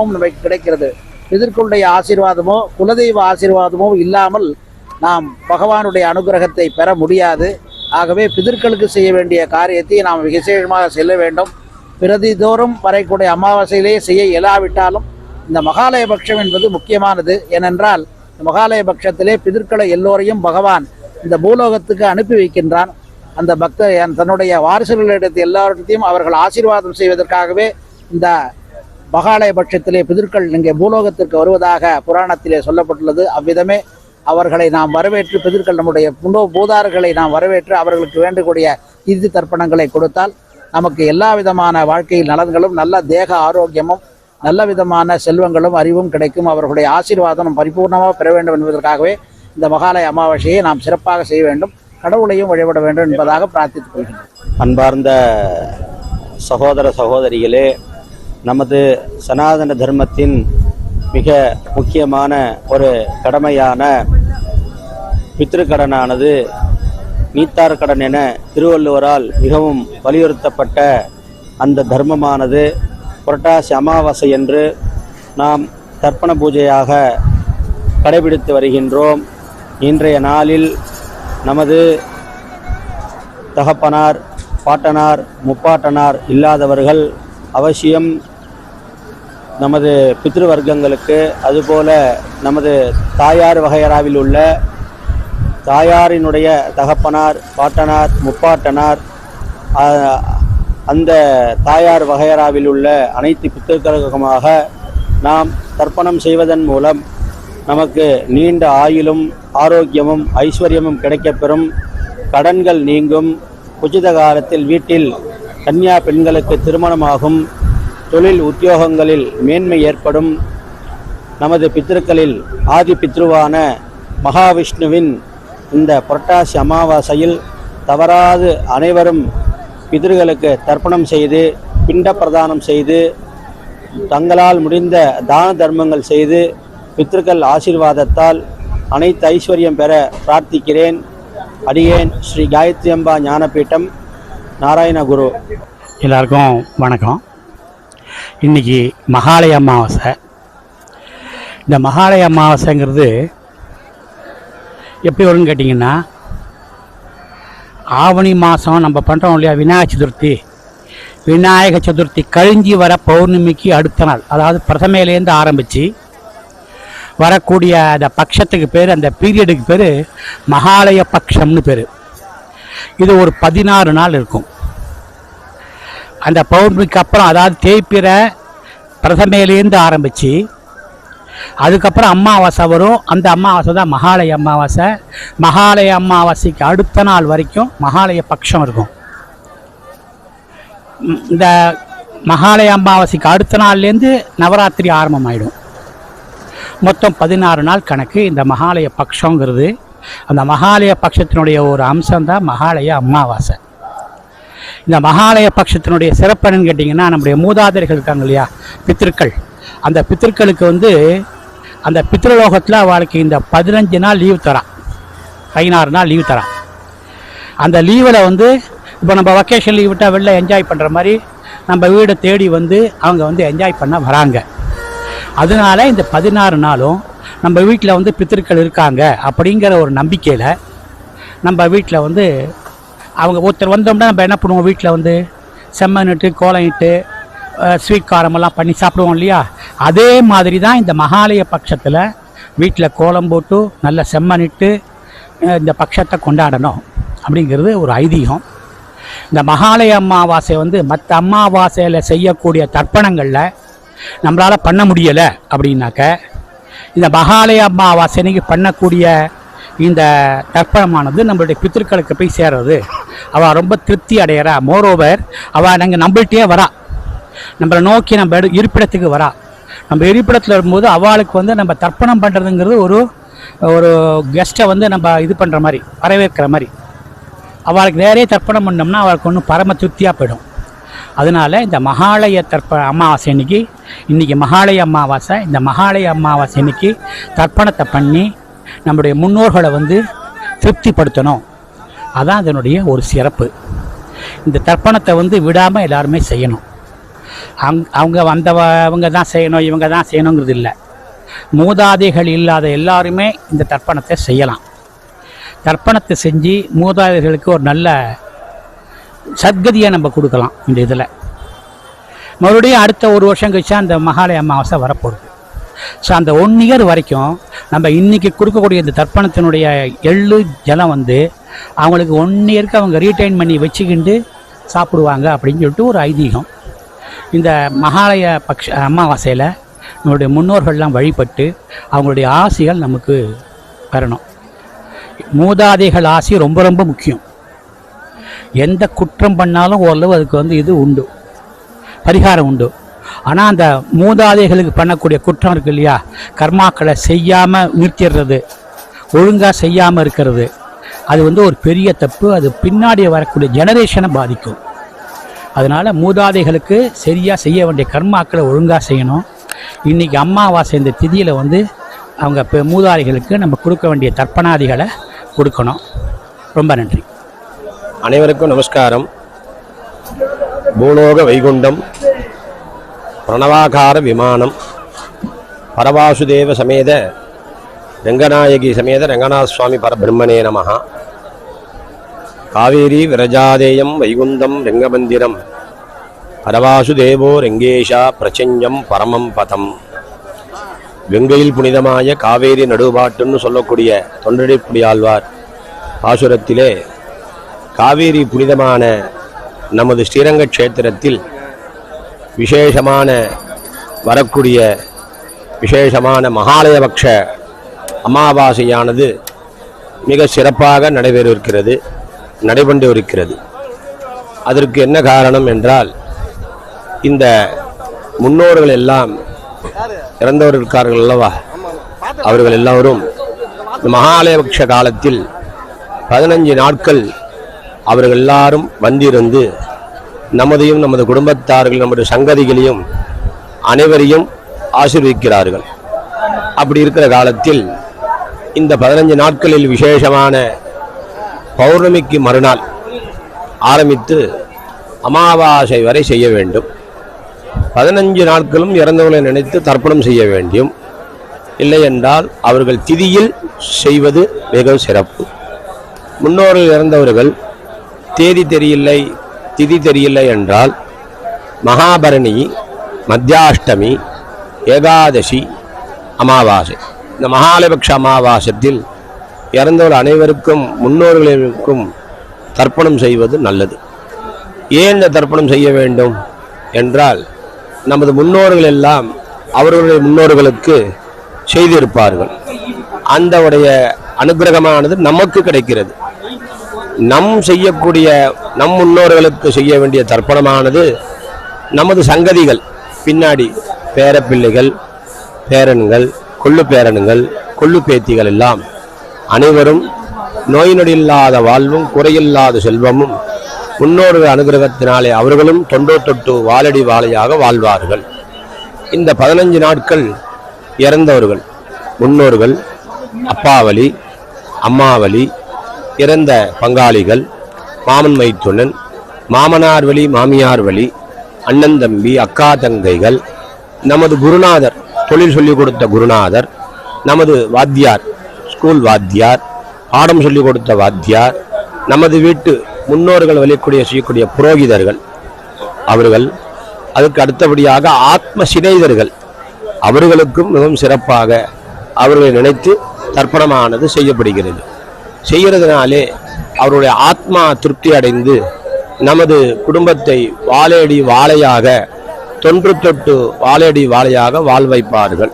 லாபம் நமக்கு கிடைக்கிறது. பிதர்களுடைய ஆசீர்வாதமோ குலதெய்வ ஆசீர்வாதமோ இல்லாமல் நாம் பகவானுடைய அனுகிரகத்தை பெற முடியாது. ஆகவே பிதற்களுக்கு செய்ய வேண்டிய காரியத்தை நாம் விசேஷமாக செல்ல வேண்டும். பிரதிதோறும் வரைக்கூடிய அமாவாசையிலே செய்ய இயலாவிட்டாலும் இந்த மகாலய பட்சம் என்பது முக்கியமானது. ஏனென்றால் இந்த மகாலய பட்சத்திலே பிதர்களை எல்லோரையும் பகவான் இந்த பூலோகத்துக்கு அனுப்பி வைக்கின்றான். அந்த பக்தர் தன்னுடைய வாரிசுகளிடத்து எல்லாரிடத்தையும் அவர்கள் ஆசீர்வாதம் செய்வதற்காகவே இந்த மகாலய பட்சத்திலே பிதர்கள் இங்கே பூலோகத்திற்கு வருவதாக புராணத்திலே சொல்லப்பட்டுள்ளது. அவ்விதமே அவர்களை நாம் வரவேற்று பிதர்கள் நம்முடைய புனோ பூதார்களை நாம் வரவேற்று அவர்களுக்கு வேண்டக்கூடிய இறுதி தர்ப்பணங்களை கொடுத்தால் நமக்கு எல்லா விதமான வாழ்க்கையில் நலன்களும் நல்ல தேக ஆரோக்கியமும் நல்ல விதமான செல்வங்களும் அறிவும் கிடைக்கும். அவர்களுடைய ஆசீர்வாதம் பரிபூர்ணமாக பெற வேண்டும் என்பதற்காகவே இந்த மகாலய அமாவாசையை நாம் சிறப்பாக செய்ய வேண்டும். கடவுளையும் வழிபட வேண்டும் என்பதாக பிரார்த்தித்துக் கொள்கின்றோம். அன்பார்ந்த சகோதர சகோதரிகளே நமது சனாதன தர்மத்தின் மிக முக்கியமான ஒரு கடமையான பித்திருக்கடனானது நீத்தார் கடன் என திருவள்ளுவரால் மிகவும் வலியுறுத்தப்பட்ட அந்த தர்மமானது. புரட்டாசி அமாவாசை என்று நாம் தர்ப்பண பூஜையாக கடைபிடித்து வருகின்றோம். இன்றைய நாளில் நமது தகப்பனார் பாட்டனார் முப்பாட்டனார் இல்லாதவர்கள் அவசியம் நமது பித்ருவர்க்கங்களுக்கு அதுபோல நமது தாயார் வகையராவில் உள்ள தாயாரினுடைய தகப்பனார் பாட்டனார் முப்பாட்டனார் அந்த தாயார் வகையறாவில் உள்ள அனைத்து பித்திருக்களுக்குமாக நாம் தர்ப்பணம் செய்வதன் மூலம் நமக்கு நீண்ட ஆயுளும் ஆரோக்கியமும் ஐஸ்வர்யமும் கிடைக்கப்பெறும். கடன்கள் நீங்கும். உச்சித காலத்தில் வீட்டில் கன்னியா பெண்களுக்கு திருமணமாகும். தொழில் உத்தியோகங்களில் மேன்மை ஏற்படும். நமது பித்திருக்களில் ஆதி பித்ருவான மகாவிஷ்ணுவின் இந்த புரட்டாசி அமாவாசையில் தவறாது அனைவரும் பிதர்களுக்கு தர்ப்பணம் செய்து பிண்ட பிரதானம் செய்து தங்களால் முடிந்த தான தர்மங்கள் செய்து பித்ருக்கள் ஆசீர்வாதத்தால் அனைத்து ஐஸ்வர்யம் பெற பிரார்த்திக்கிறேன். அடியேன் ஸ்ரீ காயத்ரி அம்பா ஞானபீட்டம். நாராயணகுரு எல்லாருக்கும் வணக்கம். இன்னைக்கு மகாலய அமாவாசை. இந்த மகாலய அமாவாசைங்கிறது எப்படி வரும்னு கேட்டிங்கன்னா ஆவணி மாதம் நம்ம பண்ணுறோம் இல்லையா விநாயக சதுர்த்தி. விநாயக சதுர்த்தி கழிஞ்சி வர பௌர்ணமிக்கு அடுத்த நாள் அதாவது பிரதமையிலேருந்து ஆரம்பித்து வரக்கூடிய அந்த பட்சத்துக்கு பேர் அந்த பீரியடுக்கு பேர் மகாலய பட்சம்னு பேர். இது ஒரு பதினாறு நாள் இருக்கும். அந்த பௌர்ணமிக்கு அப்புறம் அதாவது தேய்பிறை பிரதமையிலேருந்து ஆரம்பித்து அதுக்கப்புறம் அமாவாசை வரும். அந்த அமாவாசை தான் மகாலய அமாவாசை மகாலய அமாவாசைக்கு அடுத்த நாள் வரைக்கும் மகாலய பட்சம் இருக்கும். இந்த மகாலய அமாவாசைக்கு அடுத்த நாள்லேருந்து நவராத்திரி ஆரம்பமாயிடும். மொத்தம் பதினாறு நாள் கணக்கு இந்த மகாலய பட்சங்கிறது அந்த மகாலய பட்சத்தினுடைய ஒரு அம்சம்தான் மகாலய அமாவாசை இந்த மகாலய பட்சத்தினுடைய சிறப்பு என்னன்னு கேட்டிங்கன்னா நம்முடைய மூதாதையர்கள் இருக்காங்க இல்லையா? பித்திருக்கள். அந்த பித்திருக்களுக்கு வந்து அந்த பித்ருலோகத்தில் அவளுக்கு இந்த பதினஞ்சு நாள் லீவ் தரான். பதினாறு நாள் லீவ் தரான். அந்த லீவில் வந்து இப்போ நம்ம வெக்கேஷன் லீவ் விட்டால் வெளில என்ஜாய் பண்ணுற மாதிரி நம்ம வீடை தேடி வந்து அவங்க வந்து என்ஜாய் பண்ண வராங்க. அதனால இந்த பதினாறு நாளும் நம்ம வீட்டில் வந்து பித்திருக்கள் இருக்காங்க அப்படிங்கிற ஒரு நம்பிக்கையில் நம்ம வீட்டில் வந்து அவங்க ஒருத்தர் வந்தோம்னா நம்ம என்ன பண்ணுவோம்? வீட்டில் வந்து செம்மண் இட்டு கோலம் இட்டு ஸ்வீட் காரமெல்லாம் பண்ணி சாப்பிடுவோம் இல்லையா? அதே மாதிரி தான் இந்த மகாலய பட்சத்தில் வீட்டில் கோலம் போட்டு நல்ல செம்மன் இட்டு இந்த பட்சத்தை கொண்டாடணும். அப்படிங்கிறது ஒரு ஐதீகம். இந்த மகாலய அமாவாசை வந்து மற்ற அமாவாசையில் செய்யக்கூடிய தர்ப்பணங்களில் நம்மளால் பண்ண முடியலை அப்படின்னாக்க இந்த மகாலய அமாவாசை அன்னைக்கு பண்ணக்கூடிய இந்த தர்ப்பணமானது நம்மளுடைய பித்திருக்களுக்கு போய் சேர்றது. அவள் ரொம்ப திருப்தி அடையிறா. மோரோவர் அவள் நாங்கள் நம்மள்கிட்டயே வரா. நம்மளை நோக்கி நம்ம இருப்பிடத்துக்கு வரா. நம்ம இருப்பிடத்தில் வரும்போது அவளுக்கு வந்து நம்ம தர்ப்பணம் பண்ணுறதுங்கிறது ஒரு ஒரு கெஸ்ட்டை வந்து நம்ம இது பண்ணுற மாதிரி வரவேற்கிற மாதிரி. அவளுக்கு வேறே தர்ப்பணம் பண்ணோம்னா அவளுக்கு ஒன்றும் பரம திருப்தியாக போயிடும். அதனால இந்த மகாலய தர்ப்ப அமாவாசை இன்னைக்கு இன்றைக்கி மகாலய அமாவாசை இந்த மகாலய அமாவாசை இன்னைக்கு தர்ப்பணத்தை பண்ணி நம்முடைய முன்னோர்களை வந்து திருப்திப்படுத்தணும். அதான் அதனுடைய ஒரு சிறப்பு. இந்த தர்ப்பணத்தை வந்து விடாமல் எல்லாருமே செய்யணும். அவங்க அவங்க வந்தவ அவங்க தான் செய்யணும் இவங்க தான் செய்யணுங்கிறது இல்லை. மூதாதைகள் இல்லாத எல்லாருமே இந்த தர்ப்பணத்தை செய்யலாம். தர்ப்பணத்தை செஞ்சு மூதாதைகளுக்கு ஒரு நல்ல சத்கதியை நம்ம கொடுக்கலாம் இந்த இதில். மறுபடியும் அடுத்த ஒரு வருஷம் கழிச்சா அந்த மகாலய அமாவாசை வரப்போகுது. ஸோ அந்த ஒன் இயர் வரைக்கும் நம்ம இன்னைக்கு கொடுக்கக்கூடிய இந்த தர்ப்பணத்தினுடைய எள்ளு ஜலம் வந்து அவங்களுக்கு ஒன் இயருக்கு அவங்க ரீட்டைன் பண்ணி வச்சுக்கிண்டு சாப்பிடுவாங்க அப்படின்னு சொல்லிட்டு ஒரு ஐதீகம். இந்த மகாலய பக்ஷ அமாவாசையில் நம்மளுடைய முன்னோர்கள்லாம் வழிபட்டு அவங்களுடைய ஆசைகள் நமக்கு பெறணும் மூதாதைகள் ஆசை ரொம்ப ரொம்ப முக்கியம். எந்த குற்றம் பண்ணாலும் ஓரளவு அதுக்கு வந்து இது உண்டு. பரிகாரம் உண்டு. ஆனால் அந்த மூதாதைகளுக்கு பண்ணக்கூடிய குற்றம் இருக்கு இல்லையா? கர்மாக்களை செய்யாமல் நிறுத்திடுறது ஒழுங்காக செய்யாமல் இருக்கிறது. அது வந்து ஒரு பெரிய தப்பு. அது பின்னாடி வரக்கூடிய ஜெனரேஷனை பாதிக்கும். அதனால் மூதாதைகளுக்கு சரியாக செய்ய வேண்டிய கர்மாக்களை ஒழுங்காக செய்யணும். இன்றைக்கி அம்மாவாசை இந்த திதியில் வந்து அவங்க இப்போ மூதாதைகளுக்கு நம்ம கொடுக்க வேண்டிய தர்ப்பணாதிகளை கொடுக்கணும். ரொம்ப நன்றி. அனைவருக்கும் நமஸ்காரம். பூலோக வைகுண்டம். பிரணவாகார விமானம். பரவாசுதேவ சமேத ரங்கநாயகி சமேத ரங்கநாத சுவாமி பரபிரம்மனே நமகா காவேரி விரஜாதேயம் வைகுந்தம் ரங்கமந்திரம். பரவாசுதேவோ ரங்கேஷா பிரச்சஞ்சம் பரமம் பதம். வெங்கையில் புனிதமாய காவேரி நடுபாட்டுன்னு சொல்லக்கூடிய தொண்டடிப்புடியாழ்வார் பாசுரத்திலே காவேரி புனிதமான நமது ஸ்ரீரங்க க்ஷேத்திரத்தில் விசேஷமான வரக்கூடிய விசேஷமான மகாலயபக்ஷ அமாவாசையானது மிக சிறப்பாக நடைபெறவிருக்கிறது நடைபெற்று இருக்கிறது அதற்கு என்ன காரணம் என்றால் இந்த முன்னோர்கள் எல்லாம் இறந்தவர்கள் இருக்கார்கள் அல்லவா? அவர்கள் எல்லோரும் இந்த மகாலயபக்ஷ காலத்தில் பதினஞ்சு நாட்கள் அவர்கள் எல்லாரும் வந்திருந்து நமதையும் நமது குடும்பத்தார்கள் நமது சங்கதிகளையும் அனைவரையும் ஆசிர்விக்கிறார்கள். அப்படி இருக்கிற காலத்தில் இந்த பதினஞ்சு நாட்களில் விசேஷமான பௌர்ணமிக்கு மறுநாள் ஆரம்பித்து அமாவாசை வரை செய்ய வேண்டும். பதினஞ்சு நாட்களும் இறந்தவர்களை நினைத்து தர்ப்பணம் செய்ய வேண்டும். இல்லை என்றால் அவர்கள் திதியில் செய்வது மிக சிறப்பு. முன்னோர்கள் இறந்தவர்கள் தேதி தெரியலை திதி தெரியலை என்றால் மகாபரணி மத்தியாஷ்டமி ஏகாதசி அமாவாசை. இந்த மகாலபக்ஷ அமாவாசத்தில் இறந்தவர் அனைவருக்கும் முன்னோர்களுக்கும் தர்ப்பணம் செய்வது நல்லது. ஏன் இந்த தர்ப்பணம் செய்ய வேண்டும் என்றால் நமது முன்னோர்கள் எல்லாம் அவர்களுடைய முன்னோர்களுக்கு செய்திருப்பார்கள். அந்த உடைய அனுகிரகமானது நமக்கு கிடைக்கிறது. நம் செய்யக்கூடிய நம் முன்னோர்களுக்கு செய்ய வேண்டிய தர்ப்பணமானது நமது சங்கதிகள். பின்னாடி பேரப்பிள்ளைகள் பேரன்கள் கொள்ளு பேரன்கள் கொள்ளு பேத்திகள் எல்லாம். அனைவரும் நோய் நொடியில்லாத வாழ்வும் குறையில்லாத செல்வமும் முன்னோர்கள் அனுகிரகத்தினாலே அவர்களும் தொண்டோ வாலடி வாழடி வாழையாக வாழ்வார்கள். இந்த பதினஞ்சு நாட்கள் இறந்தவர்கள் முன்னோர்கள் அப்பாவலி அம்மாவலி இறந்த பங்காளிகள் மாமன் மைத்துனன் மாமனார் வழி மாமியார் வழி அண்ணன் தம்பி அக்கா தங்கைகள் நமது குருநாதர் தொழில் சொல்லிக் கொடுத்த குருநாதர் நமது வாத்தியார் ஸ்கூல் வாத்தியார் பாடம் சொல்லிக் கொடுத்த வாத்தியார் நமது வீட்டு முன்னோர்கள் வலிக்கூடிய செய்யக்கூடிய புரோகிதர்கள் அவர்கள் அதுக்கு அடுத்தபடியாக ஆத்ம சிநேகிதர்கள் அவர்களுக்கும் மிகவும் சிறப்பாக அவர்களை நினைத்து தர்ப்பணமானது செய்யப்படுகிறது. செய்கிறதுனாலே அவருடைய ஆத்மா திருப்தி அடைந்து நமது குடும்பத்தை வாழையடி வாழையாக தொன்று தொட்டு வாழையடி வாழையாக வாழ் வைப்பார்கள்.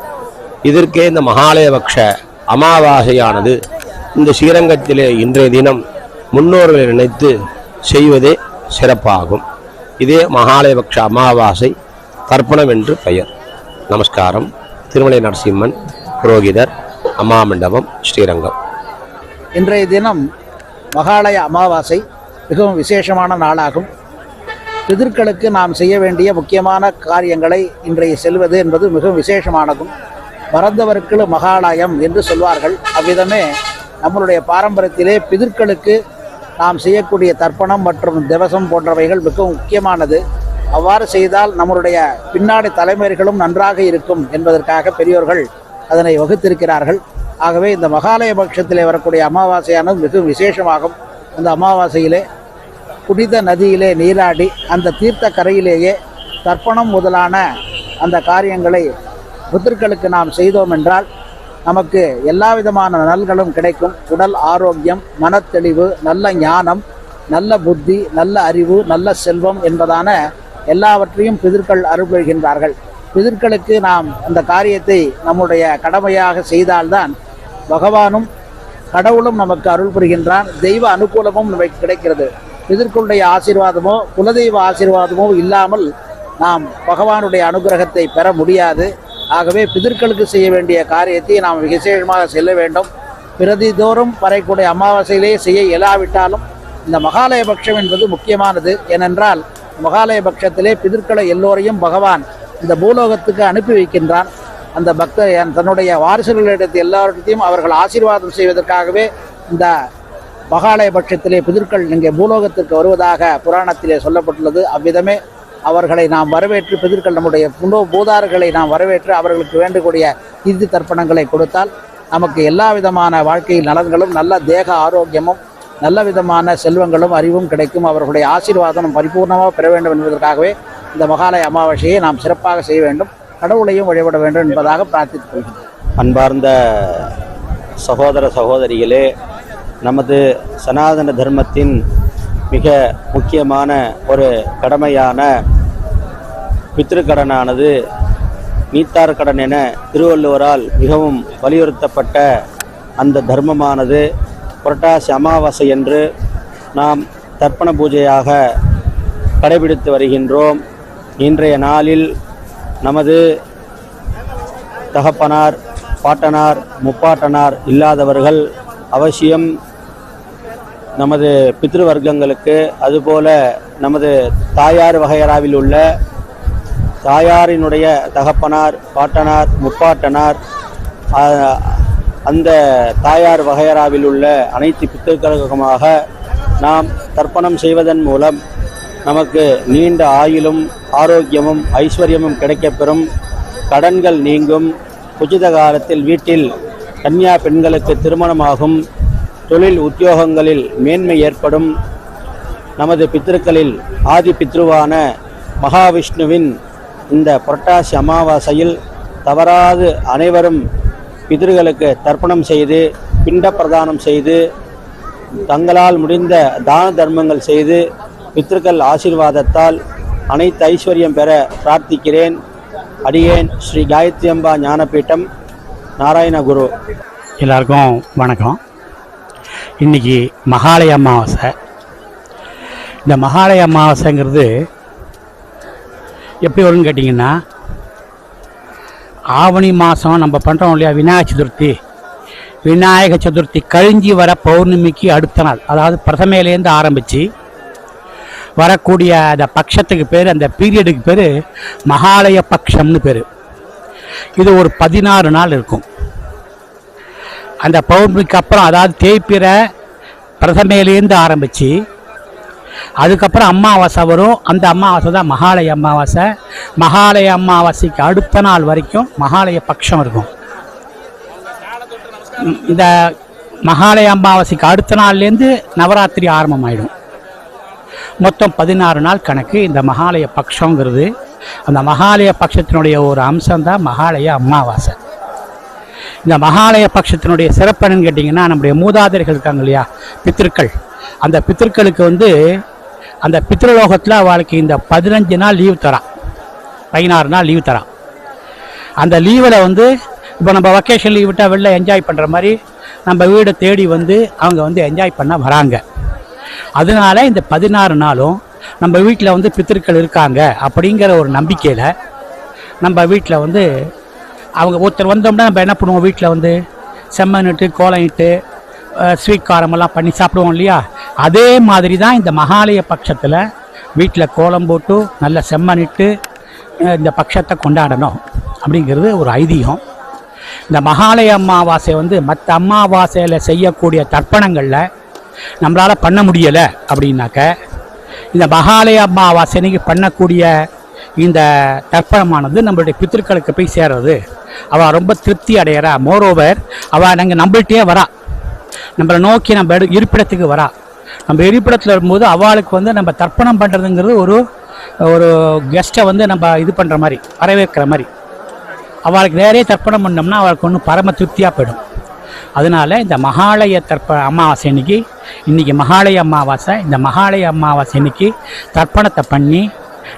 இதற்கே இந்த மகாலயபக்ஷ அமாவாசையானது இந்த ஸ்ரீரங்கத்திலே இன்றைய தினம் முன்னோர்களை நினைத்து செய்வதே சிறப்பாகும். இதே மகாலயபக்ஷ அமாவாசை தர்ப்பணம் என்று பெயர். நமஸ்காரம். திருமலை நரசிம்மன் புரோகிதர் அம்மா மண்டபம் ஸ்ரீரங்கம். இன்றைய தினம் மகாலய அமாவாசை மிகவும் விசேஷமான நாளாகும். பிதர்களுக்கு நாம் செய்ய வேண்டிய முக்கியமான காரியங்களை இன்றைய செல்வது என்பது மிகவும் விசேஷமானதும் மறந்தவருக்கு மகாலயம் என்று சொல்வார்கள். அவ்விதமே நம்மளுடைய பாரம்பரியத்திலே பிதர்களுக்கு நாம் செய்யக்கூடிய தர்ப்பணம் மற்றும் திவசம் போன்றவைகள் மிகவும் முக்கியமானது. அவ்வாறு செய்தால் நம்முடைய பின்னாடி தலைமுறைகளும் நன்றாக இருக்கும் என்பதற்காக பெரியோர்கள் அதனை வகுத்திருக்கிறார்கள். ஆகவே இந்த மகாலய பட்சத்திலே வரக்கூடிய அமாவாசையானது மிகவும் விசேஷமாகும். அந்த அமாவாசையிலே புனித நதியிலே நீராடி அந்த தீர்த்த கரையிலேயே தர்ப்பணம் முதலான அந்த காரியங்களை புத்தர்களுக்கு நாம் செய்தோம் என்றால் நமக்கு எல்லா விதமான நலன்களும் கிடைக்கும். உடல் ஆரோக்கியம் மனத்தெளிவு நல்ல ஞானம் நல்ல புத்தி நல்ல அறிவு நல்ல செல்வம் என்பதான எல்லாவற்றையும் பிதிர்கள் அருள்புரிகின்றார்கள். பிதிர்களுக்கு நாம் அந்த காரியத்தை நம்முடைய கடமையாக செய்தால்தான் பகவானும் கடவுளும் நமக்கு அருள் புரிகின்றான். தெய்வ அனுகூலமும் நமக்கு கிடைக்கிறது. பிதர்களுடைய ஆசீர்வாதமோ குலதெய்வ ஆசீர்வாதமோ இல்லாமல் நாம் பகவானுடைய அனுகிரகத்தை பெற முடியாது. ஆகவே பிதற்களுக்கு செய்ய வேண்டிய காரியத்தை நாம் விசேஷமாக செல்ல வேண்டும். பிரதிதோறும் வரைக்கூடிய அமாவாசையிலே செய்ய இயலாவிட்டாலும் இந்த மகாலய பட்சம் என்பது முக்கியமானது. ஏனென்றால் மகாலய பட்சத்திலே பிதர்களை எல்லோரையும் பகவான் இந்த பூலோகத்துக்கு அனுப்பி வைக்கின்றான். அந்த பக்த தன்னுடைய வாரிசுகளிடத்து எல்லாரிடத்தையும் அவர்கள் ஆசீர்வாதம் செய்வதற்காகவே இந்த மகாலய பட்சத்திலே பிதர்கள் இங்கே பூலோகத்திற்கு வருவதாக புராணத்திலே சொல்லப்பட்டுள்ளது. அவ்விதமே அவர்களை நாம் வரவேற்று பிதிர்கள் நம்முடைய புனோ பூதார்களை நாம் வரவேற்று அவர்களுக்கு வேண்டக்கூடிய இறுதி தர்ப்பணங்களை கொடுத்தால் நமக்கு எல்லா விதமான வாழ்க்கையில் நலன்களும் நல்ல தேக ஆரோக்கியமும் நல்ல விதமான செல்வங்களும் அறிவும் கிடைக்கும். அவர்களுடைய ஆசீர்வாதம் பரிபூர்ணமாக பெற வேண்டும் என்பதற்காகவே இந்த மகாலய அமாவாசையை நாம் சிறப்பாக செய்ய வேண்டும். கடவுளையும் வழிபட வேண்டும் என்பதாக பிரார்த்தித்துக் கொள்கிறேன். அன்பார்ந்த சகோதர சகோதரிகளே நமது சனாதன தர்மத்தின் மிக முக்கியமான ஒரு கடமையான பித்திருக்கடனானது நீத்தார் கடன் என திருவள்ளுவரால் மிகவும் வலியுறுத்தப்பட்ட அந்த தர்மமானது. புரட்டாசி அமாவாசை என்று நாம் தர்ப்பண பூஜையாக கடைபிடித்து வருகின்றோம். இன்றைய நாளில் நமது தகப்பனார் பாட்டனார் முப்பாட்டனார் இல்லாதவர்கள் அவசியம் நமது பித்ருவர்க்கங்களுக்கு அதுபோல நமது தாயார் வகையறாவில் உள்ள தாயாரினுடைய தகப்பனார் பாட்டனார் முப்பாட்டனார் அந்த தாயார் வகையறாவில் உள்ள அனைத்து பித்திருக்களுக்குமாக நாம் தர்ப்பணம் செய்வதன் மூலம் நமக்கு நீண்ட ஆயுளும் ஆரோக்கியமும் ஐஸ்வர்யமும் கிடைக்கப்பெறும். கடன்கள் நீங்கும். உச்சித காலத்தில் வீட்டில் கன்னியா பெண்களுக்கு திருமணமாகும். தொழில் உத்தியோகங்களில் மேன்மை ஏற்படும். நமது பித்திருக்களில் ஆதி பித்ருவான மகாவிஷ்ணுவின் இந்த புரட்டாசி அமாவாசையில் தவறாது அனைவரும் பிதிர்களுக்கு தர்ப்பணம் செய்து பிண்ட பிரதானம் செய்து தங்களால் முடிந்த தான தர்மங்கள் செய்து பித்திருக்கள் ஆசீர்வாதத்தால் அனைத்து ஐஸ்வர்யம் பெற பிரார்த்திக்கிறேன். அடியேன் ஸ்ரீ காயத்ரி அம்பா ஞானபீட்டம் நாராயணகுரு எல்லாருக்கும் வணக்கம். இன்றைக்கி மகாலய அமாவாசை. இந்த மகாலய அமாவாசைங்கிறது எப்படி வரும்னு கேட்டிங்கன்னா ஆவணி மாதம் நம்ம பண்ணுறோம் இல்லையா விநாயக சதுர்த்தி. விநாயக சதுர்த்தி கழிஞ்சி வர பௌர்ணமிக்கு அடுத்த நாள் அதாவது பிரதமையிலேருந்து ஆரம்பித்து வரக்கூடிய அந்த பட்சத்துக்கு பேர் அந்த பீரியடுக்கு பேர் மகாலய பட்சம்னு பேர். இது ஒரு பதினாறு நாள் இருக்கும். அந்த பௌர்ணமிக்கு அப்புறம் அதாவது தேய்பிற பிரதமையிலேருந்து ஆரம்பித்து அதுக்கப்புறம் அமாவாசை வரும். அந்த அமாவாசை தான் மகாலய அமாவாசை. மகாலய அமாவாசைக்கு அடுத்த நாள் வரைக்கும் மகாலய பட்சம் இருக்கும். இந்த மகாலய அமாவாசைக்கு அடுத்த நாள்லேருந்து நவராத்திரி ஆரம்பமாயிடும். மொத்தம் பதினாறு நாள் கணக்கு. இந்த மகாலய பக்ஷங்கிறது அந்த மகாலய பட்சத்தினுடைய ஒரு அம்சம்தான் மகாலய அமாவாசை இந்த மகாலய பட்சத்தினுடைய சிறப்பு என்னன்னு கேட்டிங்கன்னா நம்முடைய மூதாதையர்கள் இருக்காங்க இல்லையா பித்திருக்கள். அந்த பித்திருக்களுக்கு வந்து அந்த பித்ருலோகத்தில் அவளுக்கு இந்த பதினஞ்சு நாள் லீவ் தரான் பதினாறு நாள் லீவ் தரான் அந்த லீவில் வந்து இப்போ நம்ம வெக்கேஷன் லீவ் விட்டால் வெளில என்ஜாய் பண்ணுற மாதிரி நம்ம வீடை தேடி வந்து அவங்க வந்து என்ஜாய் பண்ண வராங்க. அதனால இந்த பதினாறு நாளும் நம்ம வீட்டில் வந்து பித்திருக்கள் இருக்காங்க அப்படிங்கிற ஒரு நம்பிக்கையில் நம்ம வீட்டில் வந்து அவங்க ஒருத்தர் வந்தோம்னா நம்ம என்ன பண்ணுவோம் வீட்டில் வந்து? செம்மண் இட்டு கோலம் இட்டு ஸ்வீட் காரமெல்லாம் பண்ணி சாப்பிடுவோம் இல்லையா? அதே மாதிரி தான் இந்த மகாலய பட்சத்தில் வீட்டில் கோலம் போட்டு நல்ல செம்மண் இட்டு இந்த பட்சத்தை கொண்டாடணும் அப்படிங்கிறது ஒரு ஐதீகம். இந்த மகாலய அமாவாசை வந்து மற்ற அமாவாசையில் செய்யக்கூடிய தர்ப்பணங்களில் நம்மளால் பண்ண முடியலை அப்படின்னாக்க இந்த மகாலய அமாவாசனைக்கு பண்ணக்கூடிய இந்த தர்ப்பணமானது நம்மளுடைய பித்திருக்களுக்கு போய் சேர்றது. அவள் ரொம்ப திருப்தி அடையிறா. மோரோவர் அவள் நாங்கள் நம்மள்கிட்டயே வரா. நம்மளை நோக்கி நம்ம எடு- இருப்பிடத்துக்கு வரா. நம்ம இருப்பிடத்தில் வரும்போது அவளுக்கு வந்து நம்ம தர்ப்பணம் பண்ணுறதுங்கிறது ஒரு ஒரு கெஸ்ட்டை வந்து நம்ம இது பண்ணுற மாதிரி வரவேற்கிற மாதிரி. அவளுக்கு நேரே தர்ப்பணம் பண்ணோம்னா அவளுக்கு ஒன்றும் பரம திருப்தியாக போயிடும். அதனால இந்த மகாலய தர்ப்ப அமாவாசை அன்னைக்கு இன்றைக்கி மகாலய அமாவாசை இந்த மகாலய அமாவாசை அன்னைக்கு தர்ப்பணத்தை பண்ணி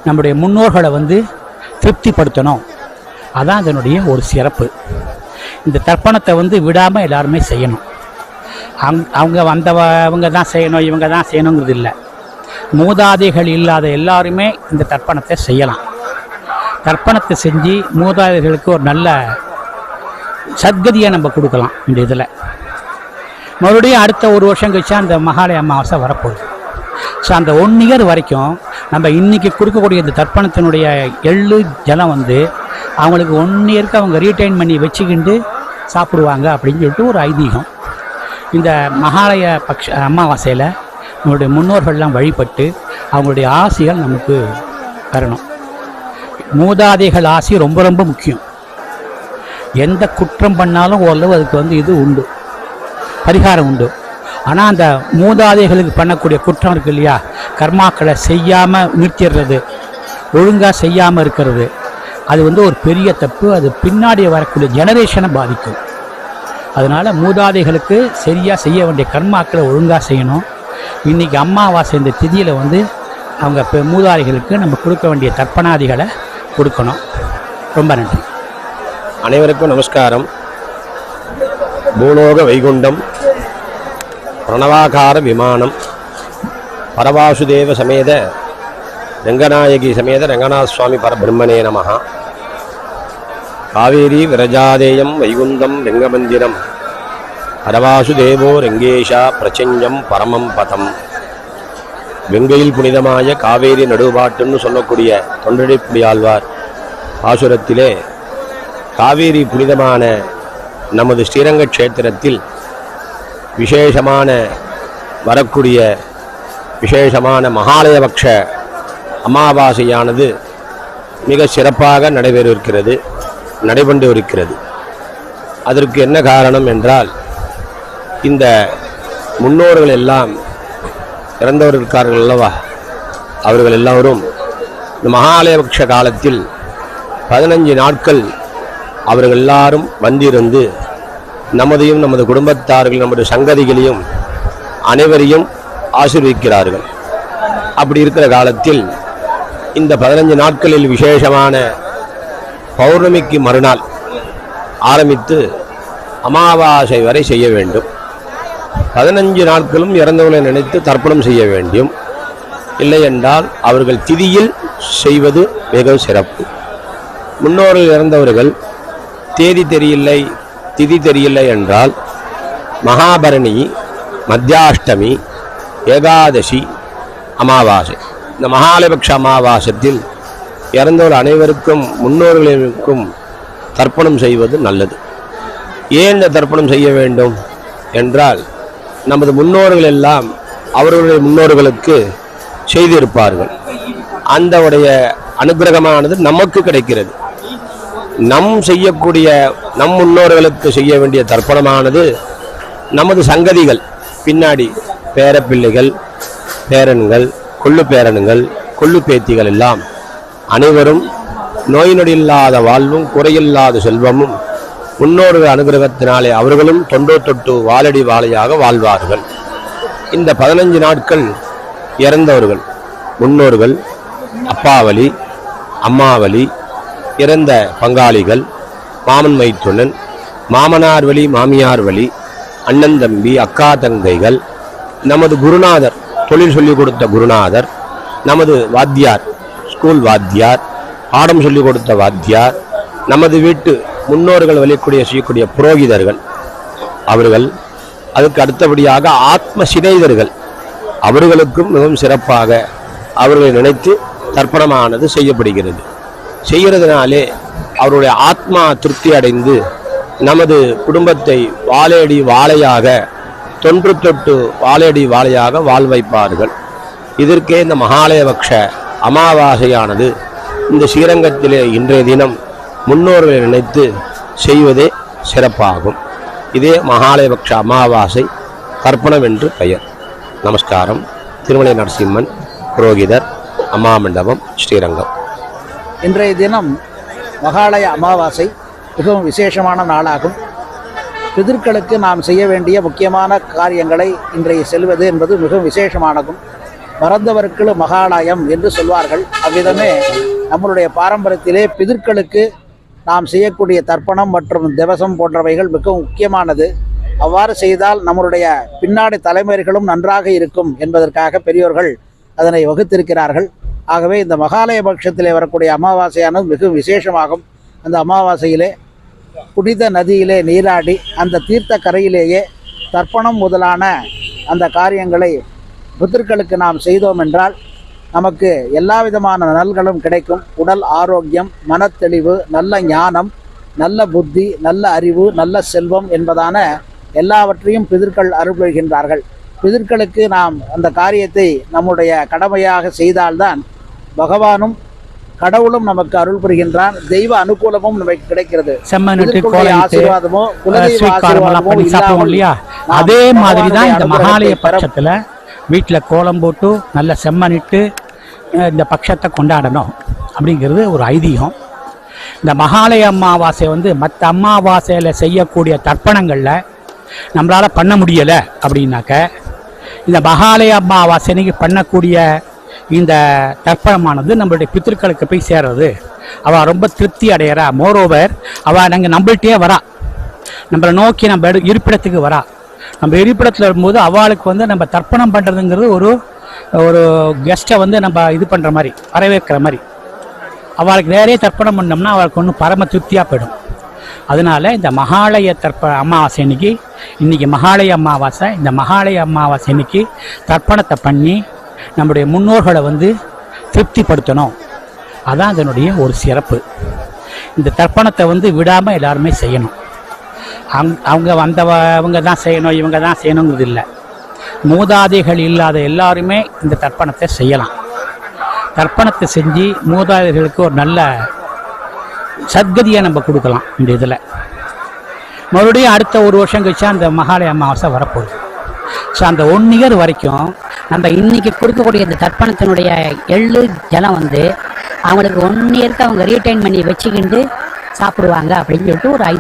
நம்முடைய முன்னோர்களை வந்து திருப்திப்படுத்தணும். அதான் அதனுடைய ஒரு சிறப்பு. இந்த தர்ப்பணத்தை வந்து விடாமல் எல்லாருமே செய்யணும். அவங்க அவங்க வந்தவங்க தான் செய்யணும் இவங்க தான் செய்யணுங்கிறது இல்லை. மூதாதைகள் இல்லாத எல்லாருமே இந்த தர்ப்பணத்தை செய்யலாம். தர்ப்பணத்தை செஞ்சு மூதாதைகளுக்கு ஒரு நல்ல சத்கதியை நம்ம கொடுக்கலாம் இந்த இதில். மறுபடியும் அடுத்த ஒரு வருஷம் கழிச்சு அந்த மகாலய அமாவாசை வரப்போகுது. ஸோ அந்த ஒன் இயர் வரைக்கும் நம்ம இன்னைக்கு கொடுக்கக்கூடிய இந்த தர்ப்பணத்தினுடைய எள்ளு ஜலம் வந்து அவங்களுக்கு ஒன் இயருக்கு அவங்க ரீட்டைன் பண்ணி வச்சுக்கிண்டு சாப்பிடுவாங்க அப்படின்னு சொல்லிட்டு ஒரு ஐதீகம். இந்த மகாலய பக்ஷ அமாவாசையில் நம்மளுடைய முன்னோர்கள்லாம் வழிபட்டு அவங்களுடைய ஆசைகள் நமக்கு வரணும். மூதாதைகள் ஆசை ரொம்ப ரொம்ப முக்கியம். எந்த குற்றம் பண்ணாலும் ஓரளவு அதுக்கு வந்து இது உண்டு. பரிகாரம் உண்டு. ஆனால் அந்த மூதாதைகளுக்கு பண்ணக்கூடிய குற்றம் இருக்கு இல்லையா? கர்மாக்களை செய்யாமல் நிறுத்திடுறது ஒழுங்காக செய்யாமல் இருக்கிறது. அது வந்து ஒரு பெரிய தப்பு. அது பின்னாடி வரக்கூடிய ஜெனரேஷனை பாதிக்கும். அதனால் மூதாதைகளுக்கு சரியாக செய்ய வேண்டிய கர்மாக்களை ஒழுங்காக செய்யணும். இன்றைக்கி அம்மாவாசை இந்த திதியில் வந்து அவங்க மூதாதைகளுக்கு நம்ம கொடுக்க வேண்டிய தர்ப்பணாதிகளை கொடுக்கணும். ரொம்ப நன்றி. அனைவருக்கும் நமஸ்காரம். பூலோக வைகுண்டம் பிரணவாகார விமானம் பரவாசுதேவ சமேத ரங்கநாயகி சமேத ரங்கநாத சுவாமி பரபிரம்மனே நமஹ. காவேரி விரஜாதேயம் வைகுந்தம் ரங்கமந்திரம் பரவாசுதேவோ ரங்கேஷா பிரச்சஞ்சம் பரமம் பதம். வெங்கையில் புனிதமாய காவேரி நடுபாட்டுன்னு சொல்லக்கூடிய தொண்டடிப்புடி ஆழ்வார் பாசுரத்திலே காவேரி புனிதமான நமது ஸ்ரீரங்க க்ஷேத்திரத்தில் விசேஷமான வரக்கூடிய விசேஷமான மகாலயபக்ஷ அமாவாசையானது மிக சிறப்பாக நடைபெறவிருக்கிறது நடைபெற்று இருக்கிறது அதற்கு என்ன காரணம் என்றால் இந்த முன்னோர்கள் எல்லாம் இறந்தவர்கள் இருக்கார்கள் அல்லவா அவர்கள் எல்லோரும் இந்த மகாலயபக்ஷ காலத்தில் பதினஞ்சு நாட்கள் அவர்கள் எல்லாரும் வந்திருந்து நமதையும் நமது குடும்பத்தார்கள் நமது சங்கதிகளையும் அனைவரையும் ஆசீர்விக்கிறார்கள். அப்படி இருக்கிற காலத்தில் இந்த பதினஞ்சு நாட்களில் விசேஷமான பௌர்ணமிக்கு மறுநாள் ஆரம்பித்து அமாவாசை வரை செய்ய வேண்டும். பதினஞ்சு நாட்களும் இறந்தவர்களை நினைத்து தர்ப்பணம் செய்ய வேண்டும். இல்லை என்றால் அவர்கள் திதியில் செய்வது மிக சிறப்பு. முன்னோர்கள் இறந்தவர்கள் தேதி தெரியவில்லை திதி தெரியவில்லை என்றால் மகாபரணி மத்தியாஷ்டமி ஏகாதசி அமாவாசை. இந்த மகாலபக்ஷ அமாவாசத்தில் இறந்தோர் அனைவருக்கும் முன்னோர்களுக்கும் தர்ப்பணம் செய்வது நல்லது. ஏன் இந்த தர்ப்பணம் செய்ய வேண்டும் என்றால் நமது முன்னோர்கள் எல்லாம் அவர்களுடைய முன்னோர்களுக்கு செய்திருப்பார்கள். அந்த உடைய அனுகிரகமானது நமக்கு கிடைக்கிறது. நம் செய்யக்கூடிய நம் முன்னோர்களுக்கு செய்ய வேண்டிய தர்ப்பணமானது நமது சங்கதிகள். பின்னாடி பேரப்பிள்ளைகள் பேரன்கள் கொள்ளு பேரன்கள் கொள்ளு பேத்திகள் எல்லாம். அனைவரும் நோய் நொடி இல்லாத வாழ்வும் குறையில்லாத செல்வமும் முன்னோர்கள் அனுகிரகத்தினாலே அவர்களும் தொண்டோ தொட்டு வாழடி வாழையாக வாழ்வார்கள். இந்த பதினஞ்சு நாட்கள் இறந்தவர்கள் முன்னோர்கள் அப்பாவலி அம்மாவலி இறந்த பங்காளிகள் மாமன் மைத்துனன் மாமனார் வழி மாமியார் வழி அண்ணன் தம்பி அக்கா தங்கைகள் நமது குருநாதர் தொழில் சொல்லிக் கொடுத்த குருநாதர் நமது வாத்தியார் ஸ்கூல் வாத்தியார் பாடம் சொல்லிக் கொடுத்த வாத்தியார் நமது வீட்டு முன்னோர்கள் வழிக்கூடிய செய்யக்கூடிய புரோகிதர்கள் அவர்கள் அதுக்கு அடுத்தபடியாக ஆத்ம சிநேகிதர்கள் அவர்களுக்கும் மிகவும் சிறப்பாக அவர்களை நினைத்து தர்ப்பணமானது செய்யப்படுகிறது. செய்கிறதுனாலே அவருடைய ஆத்மா திருப்தி அடைந்து நமது குடும்பத்தை வாழையடி வாழையாக தொன்று தொட்டு வாழையடி வாழையாக வாழ் வைப்பார்கள். இதற்கே இந்த மகாலயபக்ஷ அமாவாசையானது இந்த ஸ்ரீரங்கத்திலே இன்றைய தினம் முன்னோர்களை நினைத்து செய்வதே சிறப்பாகும். இதே மகாலயபக்ஷ அமாவாசை தர்ப்பணம் என்று பெயர். நமஸ்காரம். திருமலை நரசிம்மன் புரோகிதர் அம்மா மண்டபம் ஸ்ரீரங்கம். இன்றைய தினம் மகாலய அமாவாசை மிகவும் விசேஷமான நாளாகும். பிதர்களுக்கு நாம் செய்ய வேண்டிய முக்கியமான காரியங்களை இன்றைய செல்வது என்பது மிகவும் விசேஷமானதும் மறந்தவருக்கு மகாலயம் என்று சொல்வார்கள். அவ்விதமே நம்மளுடைய பாரம்பரியத்திலே பிதர்களுக்கு நாம் செய்யக்கூடிய தர்ப்பணம் மற்றும் திவசம் போன்றவைகள் மிகவும் முக்கியமானது. அவ்வாறு செய்தால் நம்மளுடைய பின்னாடி தலைமுறைகளும் நன்றாக இருக்கும் என்பதற்காக பெரியோர்கள் அதனை வகுத்திருக்கிறார்கள். ஆகவே இந்த மகாலய பட்சத்திலே வரக்கூடிய அமாவாசையானது மிகவும் விசேஷமாகும். அந்த அமாவாசையிலே புனித நதியிலே நீராடி அந்த தீர்த்த கரையிலேயே தர்ப்பணம் முதலான அந்த காரியங்களை புத்தர்களுக்கு நாம் செய்தோம் என்றால் நமக்கு எல்லா விதமான நல்களும் கிடைக்கும். உடல் ஆரோக்கியம் மனத்தெளிவு நல்ல ஞானம் நல்ல புத்தி நல்ல அறிவு நல்ல செல்வம் என்பதான எல்லாவற்றையும் பிதிர்கள் அருள்கின்றார்கள் பிதிர்களுக்கு நாம் அந்த காரியத்தை நம்முடைய கடமையாக செய்தால்தான் பகவானும் கடவுளும் நமக்கு அருள் புரிகின்றான். தெய்வ அனுகூலமும் நமக்கு கிடைக்கிறது. ஆசீர்வாதமோ குலதெய்வ ஆசீர்வாதமோ இல்லாமல் அதே மாதிரி தான் இந்த மகாலய பட்சத்தில் வீட்டில் கோலம் போட்டு நல்ல செம்மனிட்டு இந்த பட்சத்தை கொண்டாடணும் அப்படிங்கிறது ஒரு ஐதீகம். இந்த மகாலய அமாவாசை வந்து மற்ற அமாவாசையில் செய்யக்கூடிய தர்ப்பணங்களில் நம்மளால் பண்ண முடியலை அப்படின்னாக்க இந்த மகாலய அமாவாசை அன்னைக்கு பண்ணக்கூடிய இந்த தர்ப்பணமானது நம்மளுடைய பித்திருக்களுக்கு போய் சேர்றது. அவள் ரொம்ப திருப்தி அடையிறா. மோரோவர் அவள் நாங்கள் நம்மள்கிட்டயே வரா. நம்மளை நோக்கி நம்ம எடு- இருப்பிடத்துக்கு வரா. நம்ம இருப்பிடத்தில் வரும்போது அவளுக்கு வந்து நம்ம தர்ப்பணம் பண்ணுறதுங்கிறது ஒரு ஒரு கெஸ்ட்டை வந்து நம்ம இது பண்ணுற மாதிரி வரவேற்கிற மாதிரி. அவளுக்கு நிறைய தர்ப்பணம் பண்ணோம்னா அவளுக்கு ஒன்றும் பரம திருப்தியாக போயிடும். அதனால இந்த மகாலய தர்ப்ப அமாவாசை இன்னைக்கு இன்னைக்கு மகாலய அமாவாசை இந்த மகாலய அமாவாசை இன்னைக்கு தர்ப்பணத்தை பண்ணி நம்முடைய முன்னோர்களை வந்து திருப்திப்படுத்தணும். அதான் அதனுடைய ஒரு சிறப்பு. இந்த தர்ப்பணத்தை வந்து விடாமல் எல்லாருமே செய்யணும். அங் அவங்க வந்தவங்க தான் செய்யணும் இவங்க தான் செய்யணுங்கிறது இல்லை. மூதாதைகள் இல்லாத எல்லாருமே இந்த தர்ப்பணத்தை செய்யலாம். தர்ப்பணத்தை செஞ்சு மூதாதைகளுக்கு ஒரு நல்ல சத்கதியை நம்ம கொடுக்கலாம் இந்த இதில். மறுபடியும் அடுத்த ஒரு வருஷம் கழிச்சா அந்த மகாலய அமாவாசை வரப்போகுது. ஸோ அந்த ஒன் இயர் வரைக்கும் நம்ம இன்னைக்கு கொடுக்கக்கூடிய இந்த தர்ப்பணத்தினுடைய எள்ளு ஜலம் வந்து அவங்களுக்கு ஒன் இயருக்கு அவங்க ரீட்டைன் பண்ணி வச்சுக்கிண்டு சாப்பிடுவாங்க அப்படின்னு சொல்லிட்டு ஒரு